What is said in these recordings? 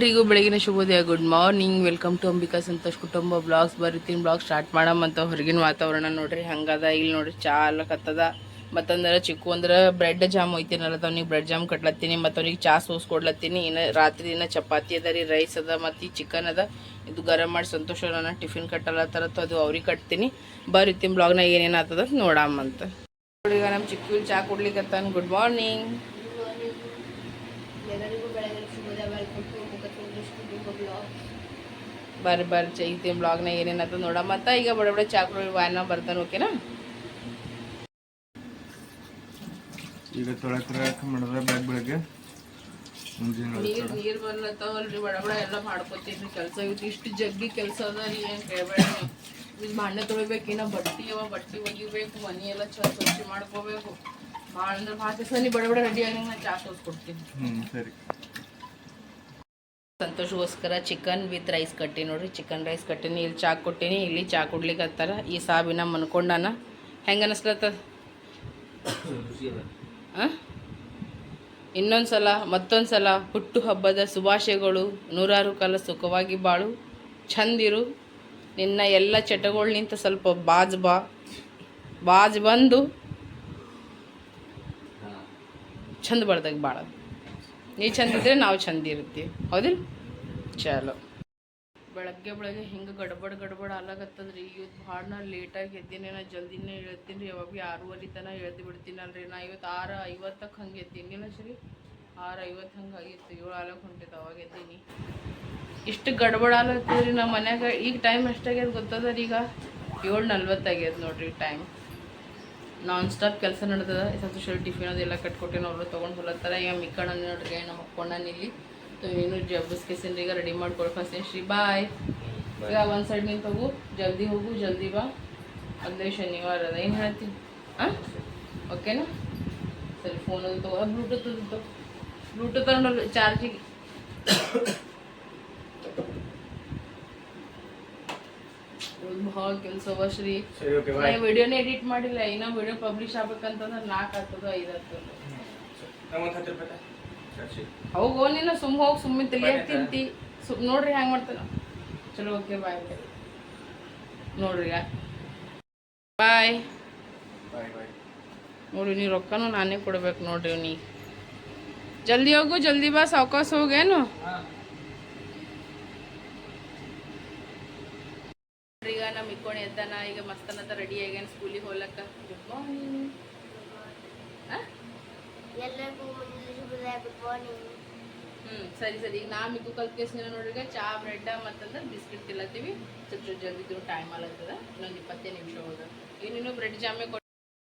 ಎಲ್ರಿಗೂ ಬೆಳಗಿನ ಶುಭೋದಯ good morning welcome to Ambika Santosh ಕುಟುಂಬ ಬ್ಲಾಗ್ಸ್ ಬರೀತೀನಿ ಬ್ಲಾಗ್ ಸ್ಟಾರ್ಟ್ ಮಾಡಮಂತ ಹೊರಗಿನ ವಾತಾವರಣ ನೋಡ್ರಿ. ಹಂಗದ, ಇಲ್ಲಿ ನೋಡ್ರಿ ಚಾ ಕತ್ತದ ಮತ್ತಂದ್ರೆ ಚಿಕ್ಕು ಅಂದ್ರೆ ಬ್ರೆಡ್ ಜಾಮ್ ಒಯ್ತೀನಲ್ಲ ಅವ್ನಿಗೆ ಬ್ರೆಡ್ ಜಾಮ್ ಕಟ್ಲತ್ತೀನಿ. ಮತ್ತು ಅವ್ನಿಗೆ ಚಾ ಸೋಸ್ ಕೊಡ್ಲತ್ತೀನಿ. ಇನ್ನು ರಾತ್ರಿ ಇನ್ನು ಚಪಾತಿ ಅದ ರೀ ರೈಸ್ ಅದ ಮತ್ತು ಚಿಕನ್ ಅದ. ಇದು ಗರಂ ಮಾಡಿ ಸಂತೋಷ ನಾನು ಟಿಫಿನ್ ಕಟ್ಟಲತ್ತಾರತ್ತ ಅದು ಅವ್ರಿಗೆ ಕಟ್ತೀನಿ. ಬರೀತೀನಿ ಬ್ಲಾಗ್ನಾಗ ಏನೇನು ಆಗ್ತದ ನೋಡಮ್ಮಂತ ಈಗ ನಮ್ಮ ಚಿಕ್ಕ ಚಾ ಕೊಡ್ಲಿಕ್ಕೆ ಗುಡ್ ಮಾರ್ನಿಂಗ್ ಎಲ್ಲರಿಗೂ ಬೆಳಗಿನ ಶುಭೋದಯ ವೆಲ್ಕಮ್ ಟು ಮುಖಚಂದ್ರ ಕುಟುಂಬ ಬ್ಲಾಗ್ ಬರ್ರಿ ಬರ್ರಿ ಚೈತಿ ಬ್ಲಾಗ್ನ ಏನೇನತ್ತ ನೋಡ ಮತ್ತೆ ಈಗ ಬಡ ಬಡ ಚಾಕ್ರು ವ್ಯಾನ ಬರ್ತಾನೆ ಓಕೆನಾ? ಈಗ ತೊಳಕ ಮಾಡಿದ್ರೆ ಬ್ಯಾಗ್ ಬೆಳಗ್ಗೆ. ನೀರು ನೀರು ಬರ್ಲತ್ತಾವಲ್ರಿ ಬಡ ಬಡ ಎಲ್ಲ ಮಾಡ್ಕೊತೀನಿ. ಕೆಲಸ ಇವತ್ತು ಇಷ್ಟು ಜಗ್ಗಿ ಕೆಲಸ ಅದ ರೀ ಏನು ಕೇಳಬೇಡ ಇದು ಭಾಂಡೆ ತೊಳಿಬೇಕು ಇನ್ನ ಬಟ್ಟೆ ಅವ ಬಟ್ಟಿ ಒಗಿಬೇಕು ಮನೆ ಎಲ್ಲ ಚಂದ ಸ್ವಚ್ಛ ಮಾಡ್ಕೋಬೇಕು. ಭಾಳ ಅಂದ್ರೆ ಭಾಳ ನೀ ಬಡ ಬಡ ರೆಡಿ ಆಗಿ ನಾನು ಚಾ ಕೊಡ್ತೀನಿ ಹ್ಞೂ ಸರಿ. ಸಂತೋಷಗೋಸ್ಕರ ಚಿಕನ್ ವಿತ್ ರೈಸ್ ಕಟ್ಟಿ ನೋಡ್ರಿ. ಚಿಕನ್ ರೈಸ್ ಕಟ್ಟಿನಿ ಇಲ್ಲಿ ಚಾ ಕೊಟ್ಟಿನಿ. ಇಲ್ಲಿ ಚಾ ಕೊಡ್ಲಿಕ್ಕೆ ಹತ್ತಾರ. ಈ ಸಾಬಿನ ಮನ್ಕೊಂಡಾನ. ಹೆಂಗೆ ಅನಿಸ್ಲತ್ತದ ಇನ್ನೊಂದು ಸಲ ಮತ್ತೊಂದು ಸಲ ಹುಟ್ಟು ಹಬ್ಬದ ಶುಭಾಶಯಗಳು. ನೂರಾರು ಕಾಲ ಸುಖವಾಗಿ ಬಾಳು. ಚಂದಿರು. ನಿನ್ನ ಎಲ್ಲ ಚಟಗಳ್ನಿಂತ ಸ್ವಲ್ಪ ಬಾಜ್ ಬಾ. ಬಾಜ್ ಬಂದು ಚಂದ ಬಡ್ದಾಗ ಬಾಳ ನೀ ಚಂದ ಇದ್ರೆ ನಾವು ಚಂದ ಇರ್ತೀವಿ. ಹೌದಿಲ್ಲ ಚಲೋ. ಬೆಳಗ್ಗೆ ಬೆಳಗ್ಗೆ ಹಿಂಗೆ ಗಡ್ಬಡ್ ಗಡ್ಬಡ್ ಆಲಾಗತ್ತದ್ರಿ ಇವತ್ತು ಭಾಳ ನಾ ಲೇಟಾಗಿ ಎದ್ದೀನಿ ನಾ ಜಲ್ದಿನೇ ಹೇಳ್ತೀನಿ ರೀ. ಯಾವಾಗ ಆರೂವರೆ ತನಕ ಎದ್ದು ಬಿಡ್ತೀನಲ್ರಿ. ನಾ ಇವತ್ತು ಆರು ಐವತ್ತಕ್ಕೆ ಹಂಗೆ ಎದ್ದೀನಿ ಸರಿ. ಆರು ಐವತ್ತು ಹಂಗೆ ಆಗಿತ್ತು. ಏಳು ಆಲಕ್ಕೆ ಹೊಂಟಿತ್ತು ಅವಾಗ ಎದ್ದೀನಿ. ಇಷ್ಟು ಗಡ್ಬಡ ಆಲತ್ತದ್ರಿ ನಮ್ಮ ಮನ್ಯಾಗ. ಈಗ ಟೈಮ್ ಎಷ್ಟಾಗ್ಯದ ಗೊತ್ತದ ರೀ ಈಗ? ಏಳು ನಲ್ವತ್ತಾಗ್ಯದ ನೋಡ್ರಿ ಟೈಮ್ ನಾನ್ ಸ್ಟಾಪ್ ಕೆಲಸ ನಡೆದದ ಸಂತೋಷ ಟಿಫಿನ್ ಅದೆಲ್ಲ ಕಟ್ಕೊಟ್ಟೇನು ಅವರು ತೊಗೊಂಡು ಹೊಲತ್ತಾರ. ಈಗ ಮಿಕ್ಕಣ್ಣ ನೋಡ್ರಿ ನಮ್ಮ ಅಕ್ಕೊಂಡನ ಇಲ್ಲಿ. ಏನು ಜಬ್ಬಸ್ಕೇಸಿನ ಈಗ ರೆಡಿ ಮಾಡ್ಕೊಳ್ ಫಸ್ಟ್ ಶ್ರೀ ಬಾಯ್ ಈಗ ಒಂದು ಸೈಡ್ ನಿಂತು ಹೋಗು. ಜಲ್ದಿ ಹೋಗು ಜಲ್ದಿ ಬಾ. ಅದೇ ಶನಿವಾರ ಅದ. ಏನು ಹೇಳ್ತೀನಿ? ಹಾಂ ಓಕೆನಾ? ಸರಿ ಫೋನ್ ಅದು ತಗೋ. ಬ್ಲೂಟೂತ್ ಬ್ಲೂಟೂತ್ ತಗೊಂಡು ಚಾರ್ಜಿಗೆ ಭಾಳ ಕೆಲಸ ಶ್ರೀ? ನಾ ವಿಡಿಯೋನೇ ಎಡಿಟ್ ಮಾಡಿಲ್ಲ ಇನ್ನ ವಿಡಿಯೋ ಪಬ್ಲಿಷ್ ಆಗ್ಬೇಕಂತಂದ್ರೆ ನಾಲ್ಕು ಹತ್ತದ ಐದು ಆಗ್ತದ ಅವಾಗ ಹತ್ತು ರೂಪಾಯಿ ಹೋಗೋ ನೀನು ಸುಮ್ ಹೋಗಿ ಸುಮ್ಮನೆ ತಿಳಿಯಾಕ ತಿಂತಿ. ಸುಮ್ ನೋಡ್ರಿ ಹ್ಯಾಂಗ ಮಾಡ್ತಾನ. ಚಲೋ ಓಕೆ ಬಾಯ್ ನೋಡ್ರಿ ಬಾಯ್ ನೋಡ್ರಿ ನೀ ರೊಕ್ಕನೂ ನಾನೇ ಕೊಡ್ಬೇಕು ನೋಡ್ರಿ ನೀ. ಜಲ್ದಿ ಹೋಗು ಜಲ್ದಿ ಬಾ ಸಾವಕಾಶ ಹೋಗೇನು? ಈಗ ನಮ್ಮ ಇಕ್ಕೋಣಿ ಎದ್ದಾನ ಈಗ ಮಸ್ತನತ ರೆಡಿ ಆಗ್ಯಾನ ಸ್ಕೂಲಿಗೆ ಹೋಗ್ಲಕ್ಕ? ಗುಡ್ ಮಾರ್ನಿಂಗ್ ಹ್ಮ್ ಸರಿ ಸರಿ. ಈಗ ನಾ ಮಿಕ್ಕು ಕಲ್ಕೇಸಿನ ನೋಡ್ರಿಗೆ ಚಾ ಬ್ರೆಡ್ ಮತ್ತಂದ್ರೆ ಬಿಸ್ಕಿಟ್ ತಿಲ್ಲತ್ತೀವಿ ಸ್ವಲ್ಪ ಜಲ್ದಿ ಟೈಮ್ ಆಗತ್ತದ ಇನ್ನೊಂದು ಇಪ್ಪತ್ತೇ ನಿಮಿಷ ಹೋದ ಏನೇನು ಬ್ರೆಡ್ ಜಾಮೆ ಕೊಟ್ಟು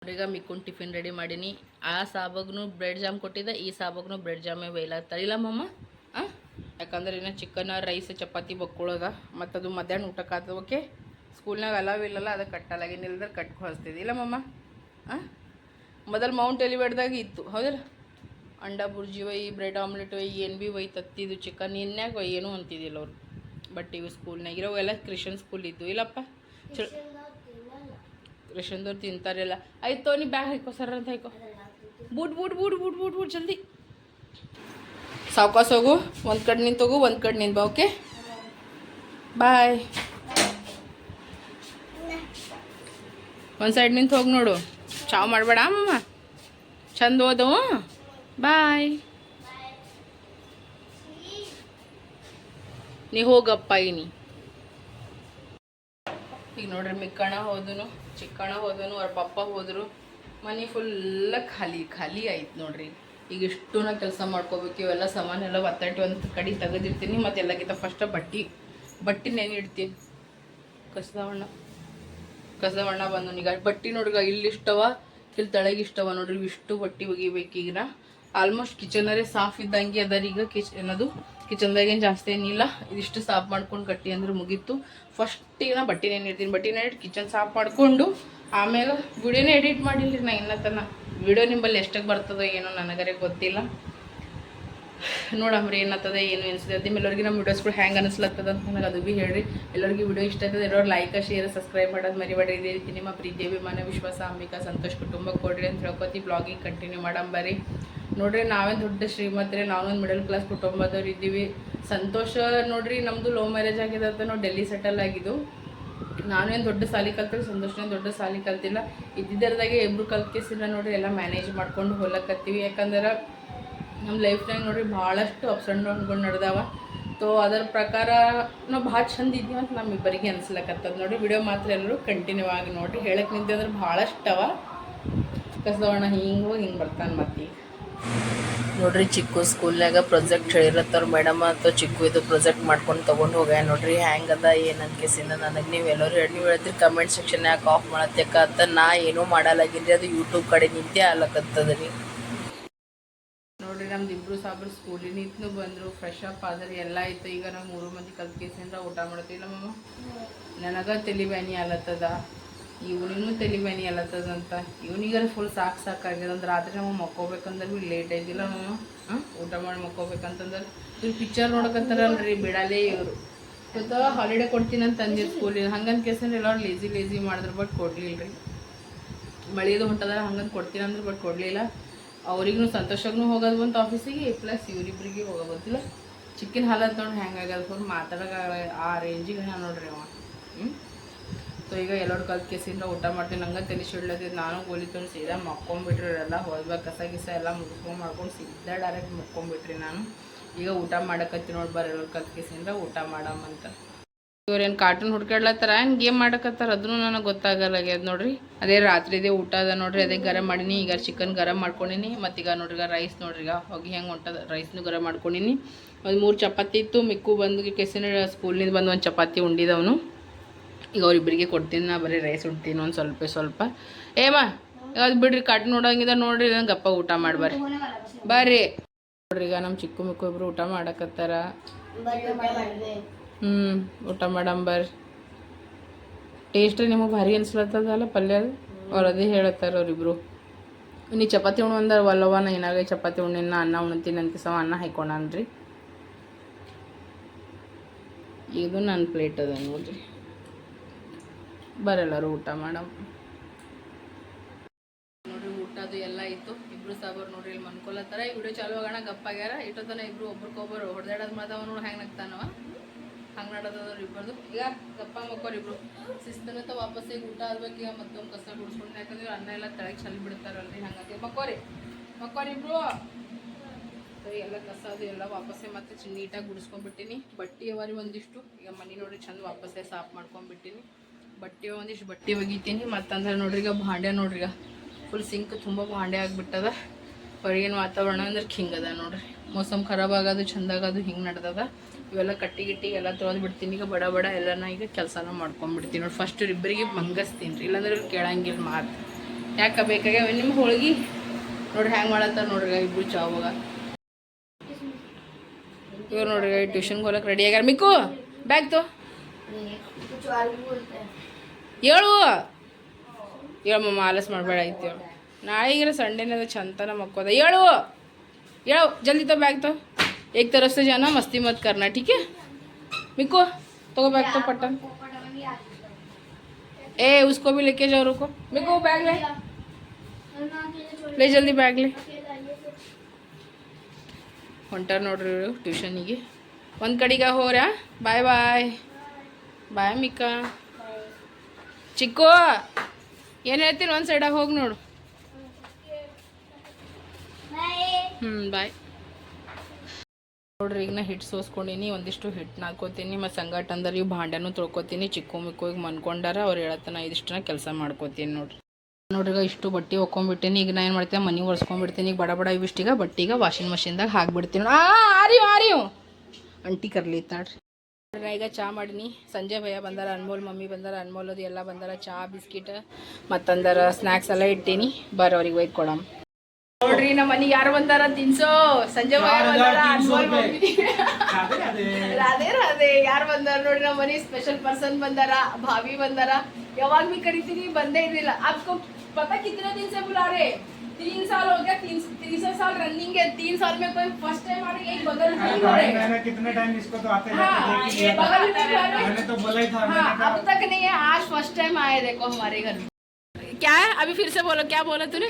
ಈಗ ಮಿಕ್ಕೊಂಡು ಟಿಫಿನ್ ರೆಡಿ ಮಾಡೀನಿ. ಆ ಸಾಬಗ್ನು ಬ್ರೆಡ್ ಜಾಮ್ ಕೊಟ್ಟಿದ್ದೆ ಈ ಸಾಬಗ್ನು ಬ್ರೆಡ್ ಜಾಮೆ ಬೈಲಾಗ್ತಾರೆ ಇಲ್ಲ ಮಮ್ಮ ಹಾಂ ಯಾಕಂದ್ರೆ ಇನ್ನು ಚಿಕನ್ ರೈಸ್ ಚಪಾತಿ ಬಕ್ಕೊಳ್ಳೋದ ಮತ್ತು ಅದು ಮಧ್ಯಾಹ್ನ ಊಟಕ್ಕೆ ಓಕೆ ಸ್ಕೂಲ್ನಾಗ ಅಲಾವ್ ಇಲ್ಲಲ್ಲ ಅದಕ್ಕೆ ಕಟ್ಟಲಾಗಿ ನಿಲ್ದ್ರೆ ಕಟ್ ಹಚ್ತಿದ್ದೆ ಇಲ್ಲ ಮಮ್ಮ ಮೊದಲು ಮೌಂಟ್ ಎಲಿವೇಟ್ದಾಗ ಇತ್ತು. ಹೌದಲ್ಲ? ಅಂಡಾ ಬುರ್ಜಿ ಒಯ್ ಬ್ರೆಡ್ ಆಮ್ಲೆಟ್ ಒಯ್ ಏನು ಭೀ ಒಯ್ ತತ್ತಿದ್ದು ಚಿಕನ್. ಇನ್ನಾಗ ಒಯ್ ಏನೂ ಅಂತಿದ್ದಿಲ್ಲ ಅವ್ರು. ಬಟ್ ಇವು ಸ್ಕೂಲ್ನಾಗ ಇರೋ ಎಲ್ಲ ಕ್ರಿಶ್ಚಿಯನ್ ಸ್ಕೂಲ್ ಇದ್ದು. ಇಲ್ಲಪ್ಪ? ಚ ಕ್ರಿಶ್ಚಿಯನ್ದವ್ರು ತಿಂತಾರೆಲ್ಲ. ಆಯ್ತು ನೀ ಬ್ಯಾಗ್ ಹಾಕೋ ಸರ್ ಅಂತ ಹಾಕೋ. Boot boot boot boot boot boot, ಜಲ್ದಿ. ಸಾವ್ಕಾಸ್ ಹೋಗು. ಒಂದು ಕಡೆ ನಿಂತು ಹೋಗು, ಒಂದು ಕಡೆ ನಿಂತ ಓಕೆ ಬಾಯ್ ಒಂದು ಸೈಡ್ ನಿಂತು ಹೋಗಿ ನೋಡು. ಚಾವ್ ಮಾಡಬೇಡ, ಅಮ್ಮ. ಚಂದ ಓದು ಬಾಯ್. ನೀ ಹೋಗಪ್ಪ ಇನಿ. ಈಗ ನೋಡ್ರಿ, ಮಿಕ್ಕಣ ಹೋದನು, ಚಿಕ್ಕಣ ಹೋದನು, ಅವ್ರ ಪಪ್ಪ ಹೋದರು. ಮನೆ ಫುಲ್ಲ ಖಾಲಿ ಖಾಲಿ ಆಯ್ತು ನೋಡ್ರಿ. ಈಗ ಇಷ್ಟು ನಾ ಕೆಲಸ ಮಾಡ್ಕೋಬೇಕು, ಇವೆಲ್ಲ ಸಾಮಾನು ಎಲ್ಲ ಒತ್ತಟ್ಟಿ ಒಂದು ಕಡೆ ತೆಗೆದಿರ್ತೀನಿ ಮತ್ತು ಎಲ್ಲಕ್ಕಿಂತ ಫಸ್ಟ್ ಬಟ್ಟೆ. ಬಟ್ಟೆ ನೆನಿಡ್ತೀನಿ ಕಸದ ಬಣ್ಣ ಕಸದ ಬಣ್ಣ ಬಂದು ಈಗ ಬಟ್ಟೆ ನೋಡ್ರಿ ಇಲ್ಲಿ ಇಷ್ಟವ, ಇಲ್ಲಿ ತಳಗೆ ಇಷ್ಟವ ನೋಡ್ರಿ ಇಷ್ಟು ಬಟ್ಟೆ ಒಗಿಬೇಕು ಈಗ ನಾ. ಆಲ್ಮೋಸ್ಟ್ ಕಿಚನರೇ ಸಾಫ್ ಇದ್ದಂಗೆ ಅದರ ಈಗ ಕಿಚ್, ಏನದು, ಕಿಚನ್ದಾಗೇನು ಜಾಸ್ತಿ ಏನಿಲ್ಲ. ಇದಿಷ್ಟು ಸಾಫ್ ಮಾಡ್ಕೊಂಡು ಕಟ್ಟಿ ಅಂದ್ರೆ ಮುಗೀತು. ಫಸ್ಟ್ ಈಗ ನಾ ಬಟ್ಟೆ ಇಡ್ತೀನಿ ಬಟ್ಟೆ ಇಟ್ಟು ಕಿಚನ್ ಸಾಫ್ ಮಾಡಿಕೊಂಡು ಆಮೇಲೆ ವಿಡಿಯೋನೇ ಎಡಿಟ್ ಮಾಡಿಲ್ಲ ನಾ ಇನ್ನತನ. ವಿಡಿಯೋ ನಿಂಬಲ್ಲಿ ಎಷ್ಟಕ್ಕೆ ಬರ್ತದೋ ಏನೋ ನನಗರೆ ಗೊತ್ತಿಲ್ಲ. ನೋಡಮ್ರಿ ಏನತ್ತದ ಏನು ಅನಿಸ್ತದೆ ಎಲ್ಲರಿಗೆ ನಮ್ಮ ವೀಡಿಯೋಸ್ಗಳು ಹ್ಯಾಂಗೆ ಅನಿಸ್ಲತ್ತದ ಅಂತ ನನಗೆ ಅದು ಭೀ ಹೇಳ್ರಿ. ಎಲ್ಲರಿಗೂ ವಿಡಿಯೋ ಇಷ್ಟ ಆಗ್ತದೆ ಎಲ್ಲರೂ ಲೈಕ್ ಶೇರ್ ಸಬ್ಸ್ಕ್ರೈಬ್ ಮಾಡೋದು ಮರಿಬೇಡ್ರಿ. ಇದೇ ರೀತಿ ನಿಮ್ಮ ಪ್ರೀತಿ, ಅಭಿಮಾನ, ವಿಶ್ವಾಸ, ಅಂಬಿಕಾ, ಸಂತೋಷ್ ಕುಟುಂಬಕ್ಕೆ ಕೊಡ್ರಿ ಅಂತ ಹೇಳ್ಕೊತಿ. ಬ್ಲಾಗಿಂಗ್ ಕಂಟಿನ್ಯೂ ಮಾಡಂಬರಿ ನೋಡ್ರಿ ನಾವೇ ದೊಡ್ಡ ಶ್ರೀಮಂತರೇ ನಾವೊಂದು ಮಿಡಲ್ ಕ್ಲಾಸ್ ಕುಟುಂಬದವ್ರು ಇದ್ದೀವಿ. ಸಂತೋಷ ನೋಡ್ರಿ ನಮ್ಮದು ಲವ್ ಮ್ಯಾರೇಜ್ ಆಗಿದೆ ಅಂತ ನಾವು ಡೆಲ್ಲಿ ಸೆಟಲ್ ಆಗಿದ್ದು. ನಾನೇನು ದೊಡ್ಡ ಸಾಲಿ ಕಲ್ತಿಲ್ಲ, ಸಂತೋಷನೇ ದೊಡ್ಡ ಸಾಲಿ ಕಲ್ತಿಲ್ಲ. ಇದ್ದಿದ್ದರದಾಗೆ ಇಬ್ಬರು ಕಲ್ತಿಸಿಲ್ಲ ನೋಡ್ರಿ, ಎಲ್ಲ ಮ್ಯಾನೇಜ್ ಮಾಡ್ಕೊಂಡು ಹೋಗ್ಲಕತ್ತೀವಿ. ಯಾಕಂದ್ರೆ ನಮ್ಮ ಲೈಫ್ನಾಗ ನೋಡ್ರಿ ಭಾಳಷ್ಟು ಅಪ್ಸ್ ಆ್ಯಂಡ್ ಡೌನ್ಗಳು ನಡೆದಾವ. ಸೊ ಅದರ ಪ್ರಕಾರ ನಾವು ಭಾಳ ಚಂದ ಇದ್ದೀವಿ ಅಂತ ನಮ್ಮಿಬ್ಬರಿಗೆ ಅನ್ಸ್ಲಕತ್ತದ. ನೋಡಿ ವಿಡಿಯೋ ಮಾತ್ರ ಎಲ್ಲರೂ ಕಂಟಿನ್ಯೂ ಆಗಿ ನೋಡಿರಿ. ಹೇಳಕ್ಕೆ ನಿಂತೆ ಅಂದ್ರೆ ಭಾಳಷ್ಟು ಅವ. ಕಸದವಣ್ಣ ಹಿಂಗೆ ಹಿಂಗೆ ಬರ್ತಾನೆ ಮತ್ತೆ ನೋಡ್ರಿ, ಚಿಕ್ಕು ಸ್ಕೂಲ್ನಾಗ ಪ್ರೊಜೆಕ್ಟ್ ಹೇಳಿರತ್ತವ್ರ ಮೇಡಮ್ ಅಥವಾ ಚಿಕ್ಕು ಇದು ಪ್ರಾಜೆಕ್ಟ್ ಮಾಡ್ಕೊಂಡು ತೊಗೊಂಡು ಹೋಗ್ಯ ನೋಡ್ರಿ ಹ್ಯಾಂಗದ ಏನಂತ ಕೇಸಿಂದ ನನಗೆ ನೀವು ಎಲ್ಲರೂ ಹೇಳಿ, ನೀವು ಹೇಳ್ತೀರಿ ಕಮೆಂಟ್ ಸೆಕ್ಷನ್ ಯಾಕೆ ಆಫ್ ಮಾಡತ್ತೆ ಅಂತ ನಾ ಏನೂ ಮಾಡಲಾಗಿದ್ರಿ ಅದು ಯೂಟ್ಯೂಬ್ ಕಡೆ ನಿಂತೆ ಆಗ್ಲಕತ್ತದ ರೀ ನಮ್ದು ಇಬ್ರು ಸಾಬ್ರು ಸ್ಕೂಲಿನ ಇತ್ತು ಬಂದರು ಫ್ರೆಶ್ ಅಪ್ ಆದ್ರೆ ಎಲ್ಲ ಆಯ್ತು ಈಗ ನಾವು ಮೂರು ಮಂದಿ ಕಲ್ತ್ ಕೇಸಿಂದ ಊಟ ಮಾಡ್ತೀವಿ ಮಮ್ಮ ನನಗೆ ತಲೆ ಬ್ಯಾನಿ ಆಲತ್ತದ ಇವನಿಗೂ ತಲೆ ಬ್ಯಾನಿ ಆಲತ್ತದ ಅಂತ. ಇವನಿಗಾರ ಫುಲ್ ಸಾಕು ಸಾಕಾಗ್ಯದ ಅಂದ್ರೆ ರಾತ್ರಿ ನಾವು ಮಕ್ಕೋಬೇಕಂದ್ರೆ ಭೀ ಲೇಟ್ ಆಗಿಲ್ಲ ಮಮ್ಮ ಊಟ ಮಾಡಿ ಮಕ್ಕೋಬೇಕಂತಂದ್ರೆ ಇವ್ರು ಪಿಕ್ಚರ್ ನೋಡಕತ್ತಾರಲ್ರಿ ಬಿಡಲೇ ಇವರು. ಇವತ್ತು ಹಾಲಿಡೇ ಕೊಡ್ತೀನಿ ಅಂತ ಅಂದಿರು ಸ್ಕೂಲಿನ ಹಂಗಂತ ಕೇಸಂದ್ರೆ ಎಲ್ಲ ಲೇಜಿ ಲೇಜಿ ಮಾಡಿದ್ರು ಬಟ್ ಕೊಡ್ಲಿಲ್ಲ ರೀ ಮಳೆದು ಹೊಂಟದ ಹಂಗಂತ ಕೊಡ್ತೀನಿ ಅಂದ್ರೆ ಬಟ್ ಕೊಡಲಿಲ್ಲ. ಅವ್ರಿಗೂ ಸಂತೋಷಗೂ ಹೋಗೋದು ಬಂತು ಆಫೀಸಿಗೆ ಪ್ಲಸ್ ಇವರಿಬ್ರಿಗೆ ಹೋಗೋ ಗೊತ್ತಿಲ್ಲ ಚಿಕ್ಕಿನ ಹಾಲತ್ ನೋಡಿ ಹೆಂಗಾಗದ ಫೋನ್ ಮಾತಾಡೋಕೆ ಆ ರೇಂಜಿಗೆ ನಾನು ನೋಡ್ರಿ ಅವ? ಹ್ಞೂ ಸೊ ಈಗ ಎಲ್ಲರೂ ಕಲ್ತು ಕೇಸಿಂದ ಊಟ ಮಾಡ್ತೀನಿ, ನಂಗೆ ತಲೆ ಸಿಡ್ಲತ್ತಿದ್ದು ನಾನು ಗೋಲಿ ತೊಗೊಂಡು ಸೀದಾ ಮಕ್ಕೊಂಬಿಟ್ರಿ ಎಲ್ಲ ಹೋದ್ಬೇಕು ಕಸ ಗಿಸ ಎಲ್ಲ ಮುಗಿಸ್ಕೊಂಡು ಮಾಡ್ಕೊಂಡು ಸೀದಾ ಡೈರೆಕ್ಟ್ ಮಕ್ಕೊಂಬಿಟ್ರಿ ನಾನು. ಈಗ ಊಟ ಮಾಡೋಕತ್ತಿ ನೋಡಿ ಬರ್ರಿ ಎಲ್ಲರೂ ಕಲ್ತು ಕೇಸಿಂದ ಊಟ ಮಾಡಮ್ಮಂತ ಇವ್ರೇನು ಕಾರ್ಟೂನ್ ಹುಡ್ಕಾಡ್ಲತ್ತಾರ ಏನು ಗೇಮ್ ಮಾಡಕತ್ತಾರ ಅದನ್ನು ನನಗೆ ಗೊತ್ತಾಗಲ್ಲಾಗ್ಯದ ನೋಡ್ರಿ. ಅದೇ ರಾತ್ರಿದೇ ಊಟ ಅದ ನೋಡ್ರಿ, ಅದೇ ಗರಂ ಮಾಡೀನಿ. ಈಗ ಚಿಕನ್ ಗರಂ ಮಾಡ್ಕೊಂಡಿನಿ, ಮತ್ತೀಗ ನೋಡ್ರಿ ಈಗ ರೈಸ್ ನೋಡ್ರಿ. ಈಗ ಹೋಗಿ ಹೆಂಗೆ ಹೊಂಟದ ರೈಸ್ನು ಗರಂ ಮಾಡ್ಕೊಂಡಿನಿ. ಒಂದು ಮೂರು ಚಪಾತಿ ಇತ್ತು. ಮಿಕ್ಕು ಬಂದು ಕೆಸಿನ ಸ್ಕೂಲ್ನಿಂದ ಬಂದು ಒಂದು ಚಪಾತಿ ಉಂಡಿದವನು. ಈಗ ಅವ್ರಿಬ್ಬರಿಗೆ ಕೊಡ್ತೀನಿ. ನಾ ಬರೀ ರೈಸ್ ಉಣ್ತೀನಿ ಒಂದು ಸ್ವಲ್ಪ ಸ್ವಲ್ಪ. ಏಮ ಅದು ಬಿಡ್ರಿ ಕಟ್ ನೋಡಂಗಿದ ನೋಡ್ರಿ. ನಂಗೆ ಗಪ್ಪ ಊಟ ಮಾಡಿ ಬರ್ರಿ. ಬರ್ರಿ. ನೋಡ್ರಿ ಈಗ ನಮ್ಮ ಚಿಕ್ಕು ಮಿಕ್ಕು ಇಬ್ರು ಊಟ ಮಾಡಕತ್ತಾರ. ಹ್ಞೂ ಊಟ ಮಾಡಮ್ ಬರ್ರಿ. ಟೇಸ್ಟ್ ನಿಮಗೆ ಭಾರಿ ಅನ್ಸ್ಲತ್ತದಲ್ಲ ಪಲ್ಯ ಅದು ಅವ್ರು ಅದೇ ಹೇಳತ್ತಾರ ಅವ್ರಿಬ್ರು. ನೀ ಚಪಾತಿ ಉಣ್ಣು ಅಂದ್ರೆ ನಾ ಏನಾಗ ಚಪಾತಿ ಉಣ್ಣಿನ ಅನ್ನ ಉಣ್ತೀನಿ ಅಂತ ಸಮ ಅನ್ನ ಹಾಕೊಂಡ್ರಿ ಇದು ನನ್ನ ಪ್ಲೇಟ್ ಅದ ನೋಡ್ರಿ. ಬರಲ್ಲರು ಊಟ ಮಾಡಮ್. ನೋಡ್ರಿ ಊಟದು ಎಲ್ಲ ಇತ್ತು ಇಬ್ರು ಸಾಬರ್ ನೋಡ್ರಿ, ಇಲ್ಲಿ ಮನ್ಕೊಲತ್ತಾರ. ಈ ವಿಡಿಯೋ ಚಾಲು ಆಗೋಣ ಗಪ್ಪಾಗ್ಯಾರ ಇಟ್ಟೋತನ ಇಬ್ರು ಒಬ್ರಿಗೊಬ್ರು ಹೊಡೆದಾಡೋದು ಮಾತಾವ ನೋಡಿ ಹೆಂಗೆ ನಗ್ತಾನವ. ಹಂಗೆ ನಡೋದವ್ರು ಇಬ್ಬರದು ಈಗ ಅಪ್ಪ ಮಕ್ಕೋರು ಇಬ್ರು. ತ ವಾಪಸ್ ಈಗ ಊಟ ಆಗ್ಬೇಕು ಈಗ ಮತ್ತೊಂದು ಕಸ ಗುಡ್ಸ್ಕೊಂಡು, ಯಾಕಂದ್ರೆ ಅನ್ನ ಎಲ್ಲ ತಳಗೆ ಚೆಲ್ಲಿ ಬಿಡ್ತಾರಲ್ರಿ ಹಂಗಾಗಿ. ಮಕ್ಕೋರಿ ಮಕ್ಕೋರಿ ಇಬ್ರು. ಸರಿ, ಎಲ್ಲ ಕಸ ಅದು ಎಲ್ಲ ವಾಪಸ್ಸೇ ಮತ್ತೆ ನೀಟಾಗಿ ಗುಡಿಸ್ಕೊಂಡ್ಬಿಟ್ಟಿನಿ. ಬಟ್ಟೆ ಅವರಿ ಒಂದಿಷ್ಟು. ಈಗ ಮನೆ ನೋಡ್ರಿ ಚಂದ ವಾಪಸ್ಸೇ ಸಾಫ್ ಮಾಡ್ಕೊಂಡ್ಬಿಟ್ಟಿನಿ. ಬಟ್ಟೆ ಒಂದಿಷ್ಟು, ಬಟ್ಟೆ ಒಗಿತೀನಿ. ಮತ್ತಂದ್ರೆ ನೋಡ್ರಿ ಈಗ ಭಾಂಡೆ ನೋಡ್ರಿ ಈಗ. ಫುಲ್ ಸಿಂಕ್ ತುಂಬ ಭಾಂಡೆ ಆಗಿಬಿಟ್ಟದ. ಹೊರಗಿನ ವಾತಾವರಣ ಅಂದ್ರೆ ಹಿಂಗದ ನೋಡ್ರಿ. ಮೋಸಮ್ ಖರಾಬ್ ಆಗೋದು ಚಂದ ಆಗೋದು, ಹಿಂಗೆ ನಡ್ದದ. ಇವೆಲ್ಲ ಕಟ್ಟಿ ಗಿಟ್ಟಿ ಎಲ್ಲ ತೊಳೆದು ಬಿಡ್ತೀನಿ. ಈಗ ಬಡ ಬಡ ಎಲ್ಲನ ಈಗ ಕೆಲಸನ ಮಾಡ್ಕೊಂಡ್ಬಿಡ್ತೀನಿ ನೋಡಿ. ಫಸ್ಟ್ ಇಬ್ಬರಿಗೆ ಮಂಗಸ್ತೀನಿ ರೀ. ಇಲ್ಲಾಂದ್ರೆ ಕೇಳಂಗಿಲ್ಲ ಮಾತು. ಯಾಕೆ ಬೇಕಾಗ್ಯಾವ? ನಿಮ್ಮ ಹೋಳಿಗೆ ನೋಡ್ರಿ ಹ್ಯಾಂಗೆ ಮಾಡತ್ತಾರ ನೋಡ್ರಿ ಇಬ್ಬರು ಚಾವಾಗ ಇವ್ರು ನೋಡ್ರಿ ಟ್ಯೂಷನ್ಗೆ ಹೋಗಕ್ಕೆ ರೆಡಿ ಆಗ್ಯಾರ. ಮಿಕ್ಕು ಬ್ಯಾಗ್ ತೋ ಹೇಳು ಹೇಳಮ್ಮ ಆಲಸ್ ಮಾಡಬೇಡ ಐತಿ ಹೇಳು ಸಂಡೇನೇ ಚಂತನ ಮಕ್ಕೋದ. ಹೇಳು ಹೇಳು ಜಲ್ದಿ ತೋ ಬ್ಯಾಗ್ ತೋ एक तरफ से जाना मस्ती मत करना ठीक है मिको तो बैग तो पटन ए उसको भी लेके जाओ रुको मिको बैग ले ले जल्दी बैग ले ಹೊಂಟಾರ ನೋಡ್ರಿ ಇವ್ರು ಟ್ಯೂಷನಿಗೆ ಒಂದು ಕಡೆಗೆ ಹೋಗ್ರಾ ಬಾಯ್ ಬಾಯ್ ಬಾಯ್ ಮಿಕ್ಕ ಚಿಕ್ಕು ಏನು ಹೇಳ್ತೀನಿ ಒಂದು ಸೈಡಾಗ ಹೋಗಿ ನೋಡು ಹ್ಞೂ ಬಾಯ್ ನೋಡ್ರಿ ಈಗ ನಾ ಹಿಟ್ಟು ಸೋಸ್ಕೊಂಡಿನಿ ಒಂದಿಷ್ಟು ಹಿಟ್ಟು ಹಾಕೋತೀನಿ ಮತ್ತು ಸಂಗಟ ಅಂದ್ರೆ ಇವು ಭಾಂಡ್ಯನೂ ತೊಳ್ಕೊತೀನಿ ಚಿಕ್ಕು ಮಿಕ್ಕೋಗಿ ಮನ್ಕೊಂಡಾರ ಅವ್ರು ಹೇಳತ್ತನ ಇದಿಷ್ಟನ್ನ ಕೆಲಸ ಮಾಡ್ಕೋತೀನಿ ನೋಡ್ರಿ. ನೋಡ್ರಿ ಈಗ ಇಷ್ಟು ಬಟ್ಟೆ ಒಕ್ಕೊಂಬಿಟ್ಟಿನಿ ಈಗ ನಾ ಏನು ಮಾಡ್ತೀನಿ ಮನೆ ಒರೆಸ್ಕೊಂಡ್ಬಿಡ್ತೀನಿ ಈಗ ಬಡ ಬಡ ಇವಿಷ್ಟೀಗ ಬಟ್ಟೆಗೆ ವಾಷಿಂಗ್ ಮಷಿನ್ದಾಗ ಹಾಕ್ಬಿಡ್ತೀನಿ ಆ ಆರಿ ಆರಿಯು. ಅಂಟಿ ಕರ್ಲಿ ನೋಡ್ರಿ. ನೋಡ್ರಿ, ನಾ ಈಗ ಚಾ ಮಾಡೀನಿ. ಸಂಜೆ ಭಯ ಬಂದಾರ ಅನ್ಮೋಲ್ ಮಮ್ಮಿ ಬಂದಾರ ಅನ್ಮೋಲ್ ಅದು ಎಲ್ಲ ಬಂದಾರ ಚಾ ಬಿಸ್ಕಿಟ್ ಮತ್ತಂದರ ಸ್ನ್ಯಾಕ್ಸ್ ಎಲ್ಲ ಇಟ್ಟೀನಿ. ಬರೋರಿಗೆ ಅವ್ರಿಗೆ ಒಯ್ದು ಕೊಡಮ್. ನೋಡ್ರಿ ನಮ್ಮ ಮನೆಗೆ ಯಾರು ಬಂದಾರ ತಿನ್ಸೋ ಸಂಜೆ ಭಯ ಬಂದಾರ ಅನ್ಮೋಲ್ ಮಮ್ಮಿ ರಾಧೆ ರಾಧೆ ಯಾರು ಬಂದಾರ ನೋಡಿ ನಮ್ಮ ಮನೆ ಸ್ಪೆಷಲ್ ಪರ್ಸನ್ ಬಂದಾರ ಭಾವಿ ಬಂದಾರ ಯಾವಾಗ भी ಕರಿತೀನಿ ಬಂದೇ ಇರಲಿಲ್ಲ आपको पता कितने दिन से बुला रहे तीन साल हो गया तीन तीसरा साल रनिंग है तीन साल में कोई फर्स्ट टाइम आ रही है बगल में ही हो रहे हैं। मैंने कितने टाइम इसको तो आते हाँ, जाते देख ही लिया था। बगल में ही हो रहे हैं। मैंने तो बोला ही था हाँ मैंने अब तक नहीं है आज फर्स्ट टाइम आए देखो हमारे घर में क्या है अभी फिर से बोलो क्या बोला तूने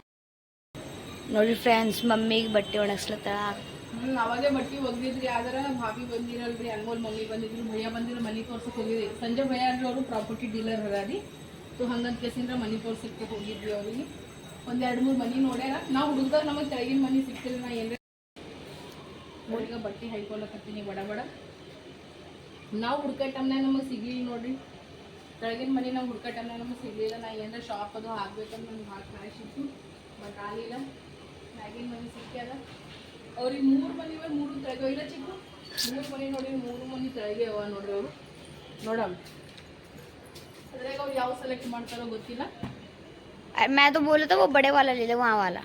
ನೋಡ್ರಿ ಫ್ರೆಂಡ್ಸ್, ಮಮ್ಮಿಗೆ ಬಟ್ಟೆ ಒಣಗಿಸ್ಲತ್ತಾಳ ಹ್ಮ್, ಅವಾಗೆ ಬಟ್ಟಿ ಒಗ್ದಿದ್ರಿ ಆದ್ರೆ ಭಾವಿ ಬಂದಿರಲ್ರಿ ಅನ್ಮೋಲ್ ಮಮ್ಮಿ ಬಂದಿದ್ರು, ಭಯ ಬಂದಿರ ಮನೆ ತೋರ್ಸಕ್ಕೆ ಹೋಗಿದ್ವಿ. ಸಂಜೆ ಭಯ ಅಂದ್ರೆ ಅವರು ಪ್ರಾಪರ್ಟಿ ಡೀಲರ್ ಅದಾರಿ. ಸೊ ಹಂಗಂತ ಕೇಸಿಂದ್ರೆ ಮನಿ ತೋರ್ಸಕ್ಕೆ ಹೋಗಿದ್ವಿ ಅವ್ರಿಗೆ. ಒಂದೆರಡು ಮೂರು ಮನೆ ನೋಡ್ಯಾರ. ನಾವು ಹುಡುಗದಾಗ ನಮಗೆ ತೆಳಗಿನ ಮನೆ ಸಿಕ್ತಿಲ್ಲ ನಾ ಏನ್ರಿ? ಹುಡುಗ ಬಟ್ಟೆ ಹೈಕೊಳಕತ್ತೀನಿ ಬಡ ಬಡ. ನಾವು ಹುಡ್ಕೋ ನಮಗೆ ಸಿಗ್ಲಿಲ್ಲ ನೋಡ್ರಿ. ಕೆಳಗಿನ ಮನೆ ನಾವು ಹುಡ್ಕೋ ಟೈಮ್ನಾಗ ನಮಗೆ ಸಿಗ್ಲಿಲ್ಲ. ನಾ ಏನಾರ ಶಾಪ್ ಅದು ಹಾಕ್ಬೇಕಂತ ನಮ್ಗೆ ಭಾಳ ಕ್ಲಾಶ್ ಇತ್ತು ಬಟ್ ಆಗಲಿಲ್ಲ. ಮ್ಯಾಗಿನ ಮನೆ ಸಿಕ್ಕ್ಯಾದ ಅವ್ರಿಗೆ ಮೂರು ಮನೆ ಇವೆ ಮೂರು ತೆಳಗೆ ಇಲ್ಲ ಚಿಕ್ಕು ಮೂರು ಮನೆ ನೋಡಿ ಮೂರು ಮನೆ ತೆಳಗೆ ಅವ ನೋಡ್ರಿ ಅವರು ನೋಡಮ್ ಅದ್ರಾಗ ಅವ್ರು ಯಾವ ಸೆಲೆಕ್ಟ್ ಮಾಡ್ತಾರೋ ಗೊತ್ತಿಲ್ಲ मैं तो बोला था वो बड़े वाला ले लो वहाँ वाला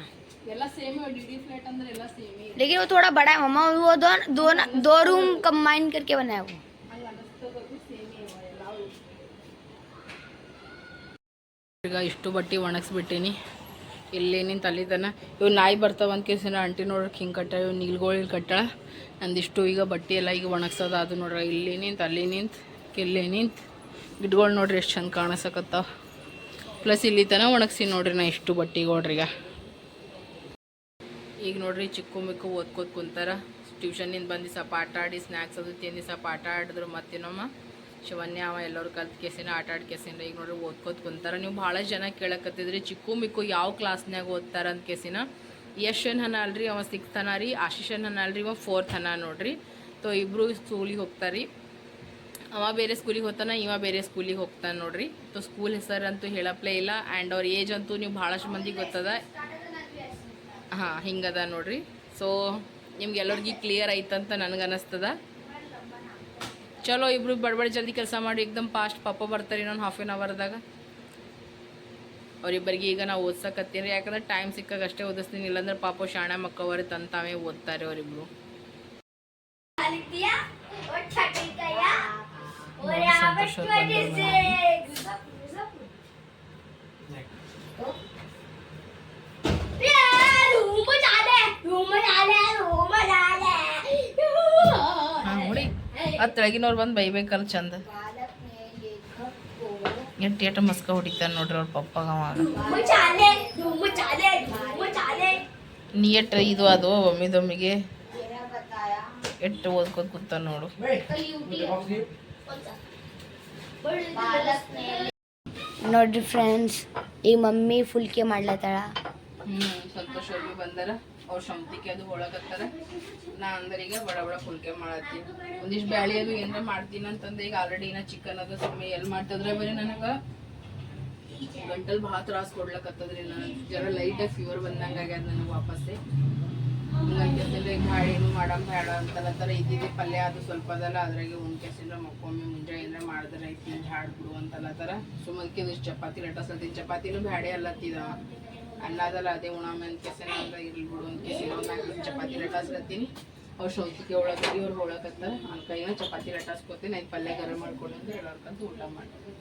ಎಲ್ಲ ಸೇಮ್ ಡಿ ಡಿ ಫ್ಲಾಟ್ ಅಂದ್ರೆ ಎಲ್ಲ ಸೇಮೇ लेकिन वो थोड़ा बड़ा है मम्मा वो दो दो दो रूम कंबाइन करके बना है वो ಹಂಗೆ ಅನ್ನಿಸ್ತದಕ್ಕೂ ಸೇಮೇ ಇವ ಎಲ್ಲವೂ ಈಗ ಇಷ್ಟು ಬಟ್ಟೆ ಒಣಗಿಸ್ಬಿಟ್ಟೀನಿ ಇಲ್ಲಿ ನಿನ್ನ ಅಲ್ಲಿತನ ಇವು ನಾಯಿ ಬರ್ತಾವ ಅಂತ ಕೇಸಿನ ಆಂಟಿ ನೋಡ್ರಿ ಹಿಂಗೆ ಕಟ್ಟ ಇವ್ ನೀಲ್ಗಳು ಇಲ್ಲಿ ಕಟ್ಟಾಳ ನಂದಿಷ್ಟು ಈಗ ಬಟ್ಟೆ ಎಲ್ಲ ಈಗ ಒಣಗ್ಸೋದ ಅದು ನೋಡ್ರಿ. ಇಲ್ಲಿ ನಿಂತು, ಅಲ್ಲಿ ನಿಂತು, ಇಲ್ಲಿ ನಿಂತು. ಗಿಡಗಳು ನೋಡ್ರಿ ಎಷ್ಟು ಚಂದ ಕಾಣಿಸಕತ್ತಾವ. ಪ್ಲಸ್ ಇಲ್ಲಿ ತನ ಒಣಗಿಸಿ ನೋಡ್ರಿ ನಾ ಇಷ್ಟು ಬಟ್ಟೆಗಳ್ರಿ ಈಗ. ನೋಡ್ರಿ ಚಿಕ್ಕು ಮಿಕ್ಕು ಓದ್ಕೋತ ಕುಂತಾರ. ಟ್ಯೂಷನ್ನಿಂದ ಬಂದು ಸ್ವಲ್ಪ ಆಡಿ ಸ್ನ್ಯಾಕ್ಸ್ ಅದು ತಿಂದು ಸ್ವಲ್ಪ ಆಟ ಆಡಿದ್ರು ಮತ್ತಿನ್ನೊಮ್ಮ ಶಿವನ್ಯ, ಅವ ಎಲ್ಲರೂ ಕಲ್ತು ಕೇಸಿನ, ಆಟ ಆಡಿ ಈಗ ನೋಡ್ರಿ ಓದ್ಕೋತ ಕುಂತಾರ. ನೀವು ಭಾಳ ಜನ ಕೇಳಕತ್ತಿದ್ರಿ. ಚಿಕ್ಕು ಮಿಕ್ಕು ಯಾವ ಕ್ಲಾಸ್ನಾಗ ಓದ್ತಾರ ಅಂತ ಕೇಸಿನ? ಯಶ್ ಏನ್ ಹನ ಅಲ್ರಿ, ಅವ ಸಿಕ್ಸ್ತ್ ಹನ ರೀ. ಆಶಿಶನ್ ಹನ ಅಲ್ರಿ, ಇವ ಫೋರ್ತ್ ಹನ ನೋಡ್ರಿ. ತೋ ಇಬ್ಬರು ಸ್ಕೂಲಿಗೆ ಹೋಗ್ತಾರಿ ಅವ ಬೇರೆ ಸ್ಕೂಲಿಗೆ ಹೋಗ್ತಾನ, ಇವ ಬೇರೆ ಸ್ಕೂಲಿಗೆ ಹೋಗ್ತಾನೆ ನೋಡ್ರಿ. ತೋ ಸ್ಕೂಲ್ ಹೆಸರಂತೂ ಹೇಳಪ್ಲೇ ಇಲ್ಲ. ಆ್ಯಂಡ್ ಅವ್ರ ಏಜ್ ಅಂತೂ ನೀವು ಭಾಳಷ್ಟು ಮಂದಿಗೆ ಗೊತ್ತದ. ಹಾಂ, ಹಿಂಗದ ನೋಡ್ರಿ. ಸೊ ನಿಮ್ಗೆ ಎಲ್ಲರಿಗೂ ಕ್ಲಿಯರ್ ಐತಂತ ನನಗೆ ಅನ್ನಿಸ್ತದ ಚಲೋ ಇಬ್ರು ಬಡಬಡ ಜಲ್ದಿ ಕೆಲಸ ಮಾಡಿ ಎಕ್ದಮ್ ಫಾಸ್ಟ್ ಪಾಪ ಬರ್ತಾರೆ ಇನ್ನೊಂದು ಹಾಫ್ ಆನ್ ಅವರ್ದಾಗ ಅವರಿಬ್ಬರಿಗೆ ಈಗ ನಾವು ಓದ್ಸಕತ್ತೀನಿ ಯಾಕಂದ್ರೆ ಟೈಮ್ ಸಿಕ್ಕಾಗ ಅಷ್ಟೇ ಓದಿಸ್ತೀನಿ ಇಲ್ಲಾಂದ್ರೆ ಪಾಪ ಶಾಣ ಮಕ್ಕವರು ತಂತಾವೇ ಓದ್ತಾರೆ ಅವರಿಬ್ರು ಸಂತೋಷ ಹಾಂ ನೋಡಿ ತೆಳಗಿನವ್ರು ಬಂದು ಬೈಬೇಕಲ್ಲ ಚಂದ. ಎಂಟು ಏಟ ಮಸ್ಕ ಹೊಡಿತಾನೆ ನೋಡ್ರಿ ಅವ್ರ ಪಪ್ಪಾಗ ಅವಾಗ. ನೀ ಎಟ್ಟು ಇದು ಅದು ಒಮ್ಮಿದೊಮ್ಮಿಗೆ. ಎಟ್ಟು ಓದ್ಕೋತ ಕೂತಾನ ನೋಡು. ನೋಡ್ರಿ ಫ್ರೆಂಡ್ಸ್ ಈ ಮಮ್ಮಿ ಫುಲ್ಕೆ ಮಾಡ್ಲತ್ತಾಳ. ಹ್ಮ್ ಸಂತೋಷ ಬಂದರ ಬಂದಾರ. ಅವ್ರ ಸಂತಿಕೆ ಅದು ಒಳಗತ್ತದ ನಾ ಅಂದ್ರೆ ಈಗ ಬಡ ಬಡ ಫುಲ್ಕೆ ಮಾಡತ್ತೀನಿ. ಒಂದಿಷ್ಟು ಬ್ಯಾಳಿ ಅದು ಏನಾರ ಮಾಡ್ತೀನಿ ಅಂತಂದ್ರೆ ಈಗ ಆಲ್ರೆಡಿ ನಾ ಚಿಕನ್ ಅದ ಸಮಯ ಎಲ್ಲಿ ಮಾಡ್ತದ್ರೆ ಬರೀ ನನಗೆ ಗಂಟಲ್ ಭಾಳ ತ್ರಾಸ ಕೊಡ್ಲಕತ್ತದ್ರಿ ನಾನು ಜರ ಲೈಟಾಗಿ ಫೀವರ್ ಬಂದಂಗೆ ಆಗ್ಯದ ನನಗೆ ವಾಪಸ್ಸೆ. ಹಿಂಗಂತಂದ್ರೆ ಈಗ ಬ್ಯಾಳಿನೂ ಮಾಡಮ್ ಬೇಡ ಅಂತಲತ್ತರ ಇದ್ದಿದ್ದೆ. ಪಲ್ಯ ಅದು ಸ್ವಲ್ಪ ಅದಲ್ಲ, ಅದ್ರಾಗೆ ಉಣ್ಕೆಸಿಂದ್ರ ಮಕ್ಕೊಮ್ಮೆ ಮುಂಜಾನೆ ಏನಾರ ಮಾಡಿದ್ರೆ ಐತಿ ಹಾಡು ಬಿಡು ಅಂತಲತ್ತಾರ ಸುಮ್ಮನೆ ಇಷ್ಟು ಚಪಾತಿ ಲಟಸ್ಲತ್ತೀನಿ ಚಪಾತಿನೂ ಬ್ಯಾಡೆ ಅಲ್ಲತ್ತಿದಾವ ಅನ್ನದಲ್ಲ ಅದೇ ಉಣಾಮೆ ಅಂತ ಕೆಸನ ಅಂದ್ರೆ ಇರ್ಲಿ ಬಿಡು ಅಂತ ಕೆಸಿನ ಚಪಾತಿ ಚಪಾತಿ ಲಟಾಸ್ಲತ್ತೀನಿ ಅವ್ರು ಸೌತಿಗೆ ಒಳಗೆ ಅವ್ರು ಹೋಳಕತ್ತಾರ ಅವ್ನ ಕೈನ ಚಪಾತಿ ಲಟಾಸ್ಕೊತೀನಿ ಐದು ಪಲ್ಯ ಗರಂ ಮಾಡ್ಕೊಡು ಅಂತ ಹೇಳೋರ್ಕಂತ ಊಟ ಮಾಡ್ತೀನಿ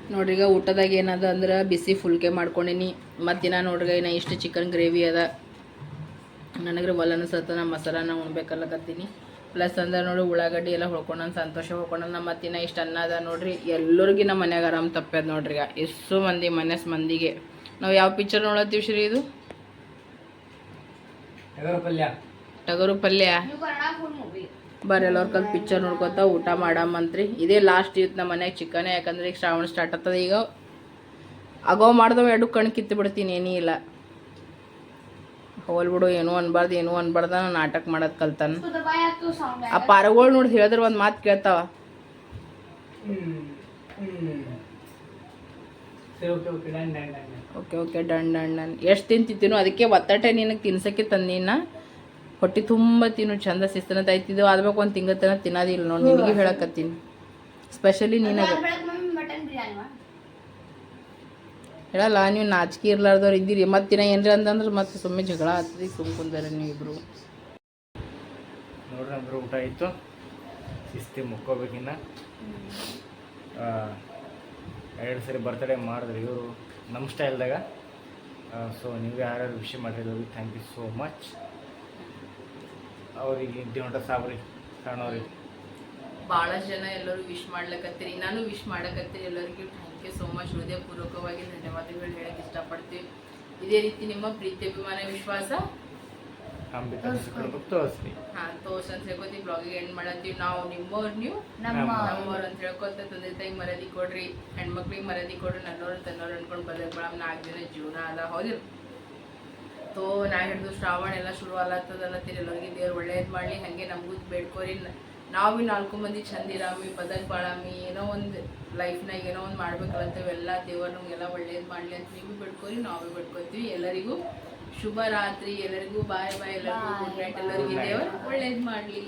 ನೋಡ್ರಿ ಈಗ ಊಟದಾಗ ಏನದ ಅಂದ್ರೆ ಬಿಸಿ ಫುಲ್ಕೆ ಮಾಡ್ಕೊಂಡೀನಿ. ಮತ್ತಿನ ನೋಡ್ರಿ ನಾ ಇಷ್ಟು ಚಿಕನ್ ಗ್ರೇವಿ ಅದ. ನನಗ್ರೆ ಒಲ್ಲ ಅನಿಸತ್ತ ನಾ ಮಸಾಲಾನ ಉಣ್ಬೇಕಲ್ಲಕತ್ತೀನಿ ಪ್ಲಸ್ ಅಂದ್ರೆ ನೋಡಿ ಉಳ್ಳಾಗಡ್ಡಿ ಎಲ್ಲ ಹೊಳ್ಕೊಂಡ ಸಂತೋಷ ಹೊಳ್ಕೊಂಡ ನಮ್ಮ ಮತ್ತಿನ ಇಷ್ಟು ಅನ್ನ ಅದ ನೋಡ್ರಿ. ಎಲ್ಲರಿಗೂ ನಮ್ಮ ಮನ್ಯಾಗ ಆರಾಮ್ ತಪ್ಪದ ನೋಡ್ರಿ ಈಗ. ಎಷ್ಟು ಮಂದಿ ಮನಸ್ಸು ಮಂದಿಗೆ. ನಾವು ಯಾವ ಪಿಕ್ಚರ್ ನೋಡತ್ತೀವಿ ಶ್ರೀ ಇದು? ಟಗರು ಪಲ್ಯ ಬರ್ರಿ ಎಲ್ಲರ ಕಲ್ ಪಿಕ್ಚರ್ ನೋಡ್ಕೊತ ಊಟ ಮಾಡಮ್ಮಂತ್ರಿ ಇದೇ ಲಾಸ್ಟ್ ಇತ್ತು ನಮ್ಮ ಮನ್ಯಾಗ ಚಿಕನ್ ಯಾಕಂದ್ರೆ ಈಗ ಶ್ರಾವಣ ಸ್ಟಾರ್ಟ್ ಆಗ್ತದೆ. ಈಗ ಆಗೋ ಮಾಡ್ದವ ಎರಡು ಕಣ್ಣು ಕಿತ್ತು ಬಿಡ್ತೀನಿ ಏನೂ ಇಲ್ಲ. ಹೋಲ್ ಬಿಡು ಏನೂ ಅನ್ಬಾರ್ದು ಏನೂ ಅನ್ಬಾರ್ದ ನಾನು ನಾಟಕ ಮಾಡೋದು ಕಲ್ತಾನ. ಆ ಪಾರಗಳು ನೋಡಿ ಹೇಳಿದ್ರೆ ಒಂದು ಮಾತು ಕೇಳ್ತಾವ. Okay okay done done done okay okay done done done ಎಷ್ಟು ತಿಂತಿದ್ದೀನೋ ಅದಕ್ಕೆ ಒತ್ತಟೆ ನಿನಗೆ ತಿನ್ಸಕ್ಕೆ ತಂದಿನ? ಹೊಟ್ಟೆ ತುಂಬ ತಿನ್ನು ಚಂದ ಶಿಸ್ತನ ತೈತಿದ್ದು ಆದ್ಬೇಕು ಒಂದು ತಿಂಗತನ ತಿನ್ನೋದಿಲ್ಲ ನೋಡಿ ನಿನಗೆ ಹೇಳಕತ್ತೀನಿ. ಸ್ಪೆಷಲಿ ನಿನಗೆ. ಮಟನ್ ಬಿರಿಯಾನಿ ಹೇಳಲ್ಲ ನೀವು ನಾಚಿಕೆ ಇರ್ಲಾರ್ದವ್ರು ಇದ್ದೀರಿ. ಮತ್ತೆ ದಿನ ಏನ್ರಿ ಅಂತಂದ್ರೆ ಮತ್ತೆ ಸುಮ್ಮನೆ ಜಗಳ ಆಗ್ತದೆ ಸುಮ್ಮ ನೀವಿಬ್ರು. ನೀವು ಇಬ್ರು ನೋಡ್ರಿ ಅಂದ್ರೆ ಊಟ ಆಯಿತು. ಶಿಸ್ತಿ ಮುಕ್ಕೋಬೇಕಿನ್ನ. ಎರಡು ಸರಿ ಬರ್ತಡೇ ಮಾಡಿದ್ರು ಇವರು ನಮ್ಮ ಸ್ಟೈಲ್ದಾಗ ಸೊ ನೀವೇ ಯಾರ್ಯಾರು ವಿಷಯ ಮಾಡಿರೋದು ಥ್ಯಾಂಕ್ ಯು ಸೋ ಮಚ್ ಅವ್ರಿಗೆ ಇಂಟಿ ಹೊಂಟ ಸಾಬ್ರಿ ಕಾಣೋರಿ ಭಾಳ ಜನ ಎಲ್ಲರೂ ವಿಶ್ ಮಾಡ್ಲಕತ್ತೀರಿ. ನಾನು ವಿಶ್ ಮಾಡಕತ್ತೀರಿ ಎಲ್ಲರಿಗೂ. ಥ್ಯಾಂಕ್ ಯು ಸೋ ಮಚ್ ಹೃದಯಪೂರ್ವಕವಾಗಿ ಧನ್ಯವಾದಗಳು ಹೇಳಕ್ಕೆ ಇಷ್ಟಪಡ್ತೀವಿ. ಇದೇ ರೀತಿ ನಿಮ್ಮ ಪ್ರೀತಿ, ಅಭಿಮಾನ, ವಿಶ್ವಾಸ. ಅಂಬಿಕಾ ಸಿಕ್ಕಡ್ಬೇಕು ತೋರಿಸ್ರಿ ಹಾಂ ತೋರ್ಸ್ ಅಂತ ಹೇಳ್ಕೊತೀವಿ ಬ್ಲಾಗಿಗೆ ಎಂಡ್ ಮಾಡತ್ತೀವಿ ನಾವು ನಿಮ್ಮವ್ರು ನೀವು ನಮ್ಮ ನಮ್ಮವ್ರು ಅಂತ ಹೇಳ್ಕೊತ ತಂದೆ ತಾಯಿ ಮರದಿ ಕೊಡ್ರಿ ಹೆಣ್ಮಕ್ಳಿಗೆ ಮರದಿ ಕೊಡ್ರಿ ನನ್ನೋರು ತನ್ನೋರು ಅನ್ಕೊಂಡು ಬದಕ್ ಬೇಡ ನಾಲ್ಕು ದಿನ ಜೀವನ ಅದ. ಹೌದಿಲ್ಲ? ತೋ ನಾ ಹಿಡಿದು ಶ್ರಾವಣ ಎಲ್ಲ ಶುರು ಅಲ್ಲತ್ತದಲ್ಲತ್ತೀರಿ ಎಲ್ಲರಿಗೆ ದೇವ್ರು ಒಳ್ಳೇದು ಮಾಡಲಿ ಹಾಗೆ ನಮಗೂ ಬೇಡ್ಕೋರಿ. ನಾವ್ ನಾಲ್ಕು ಮಂದಿ ಚಂದಿರಾಮಿ ಬದಕ್ ಬಾಳಾಮಿ ಏನೋ ಒಂದು ಲೈಫ್ನಾಗ ಏನೋ ಒಂದು ಮಾಡ್ಬೇಕಲ್ಲ ಎಲ್ಲ ದೇವರು ನಮಗೆಲ್ಲ ಒಳ್ಳೇದು ಮಾಡಲಿ ಅಂತ ನೀವು ಬಿಡ್ಕೋರಿ ನಾವು ಬಿಡ್ಕೋತೀವಿ. ಎಲ್ಲರಿಗೂ ಶುಭ ರಾತ್ರಿ ಎಲ್ಲರಿಗೂ ಬಾಯ್ ಬಾಯ್ ಎಲ್ಲರಿಗೂ ಗುಡ್ ನೈಟ್ ಎಲ್ಲರಿಗೂ. ದೇವರು ಒಳ್ಳೇದು ಮಾಡಲಿ.